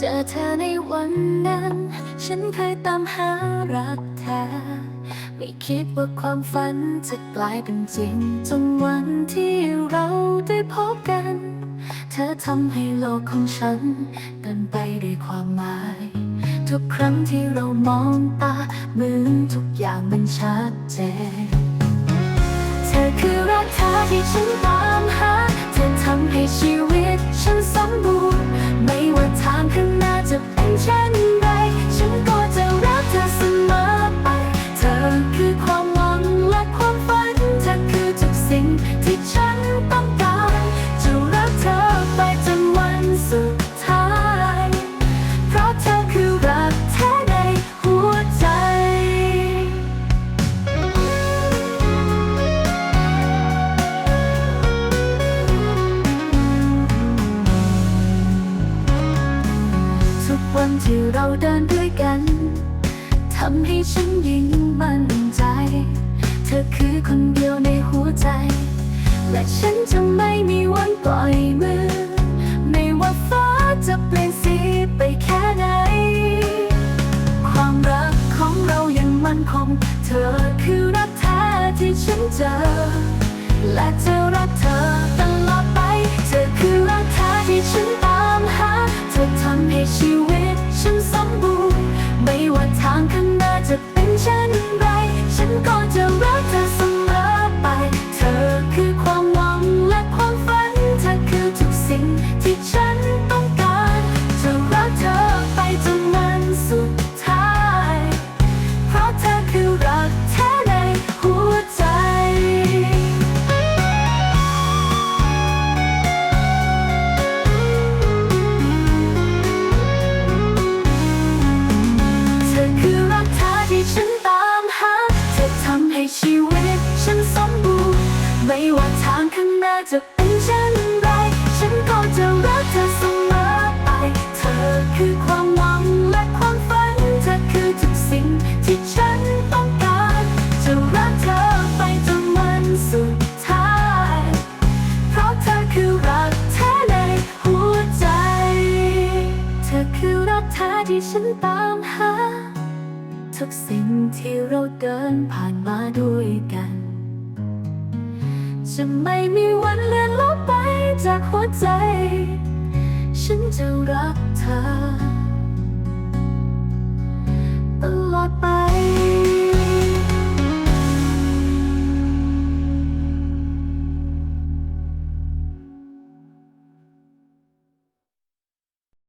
จอเธอในวันนั้น ฉันเคยตามหารักแท้ไม่คิดว่าความฝันจะกลายเป็นจริงจนวันที่เราได้พบกัน เธอทำให้โลกของฉันเดินไปด้วยความหมาย ทุกครั้งที่เรามองตาเหมือนทุกอย่างมันชัดเจน เธอคือรักเธอที่ฉันตามหา ที่เราเดินด้วยกันทำให้ฉันยิ่งมั่นใจ เธอคือคนเดียวในหัวใจ และฉันจะไม่มีวันปล่อยมือ ไม่ว่าฟ้าจะเปลี่ยนสีไปแค่ไหน ความรักของเรายังมั่นคง เธอคือรักแท้ที่ฉันเจอ และเธอ จะเป็นเช่นไร ฉันก็จะรักเธอเสมอไป เธอคือความหวังและความฝัน เธอคือทุกสิ่งที่ฉันต้องการ จะรักเธอไปจนวันสุดท้าย เพราะเธอคือรักแท้ในหัวใจ เธอคือรักแท้ที่ฉันตามหา ทุกสิ่งที่เราเดินผ่านมาด้วยกัน จะไม่มีวันเลือนลบไปจากหัวใจ ฉันจะรักเธอ